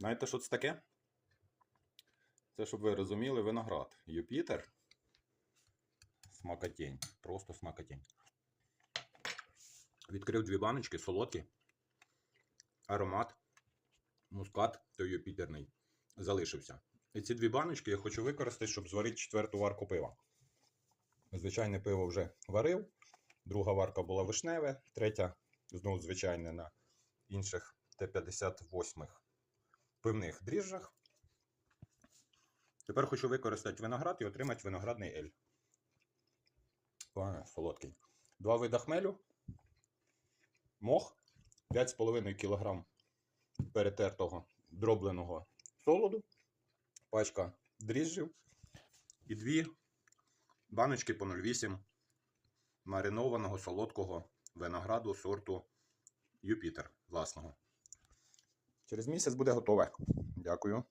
Знаєте, що це таке? Це, щоб ви розуміли, виноград. Юпітер. Смакотень. Просто смакотень. Відкрив дві баночки, солодкі. Аромат. Мускат то юпітерний. Залишився. І ці дві баночки я хочу використати, щоб зварити четверту варку пива. Звичайне пиво вже варив. Друга варка була вишневе, третя знову звичайне на інших Т-58 пивних дріжджах. Тепер хочу використати виноград і отримати виноградний ель. О, солодкий. Два вида хмелю. Мох 5,5 кг перетертого дробленого солоду. Пачка дріжджів. І дві баночки по 0,8 маринованого солодкого винограду сорту Юпітер власного. Через місяць буде готове. Дякую.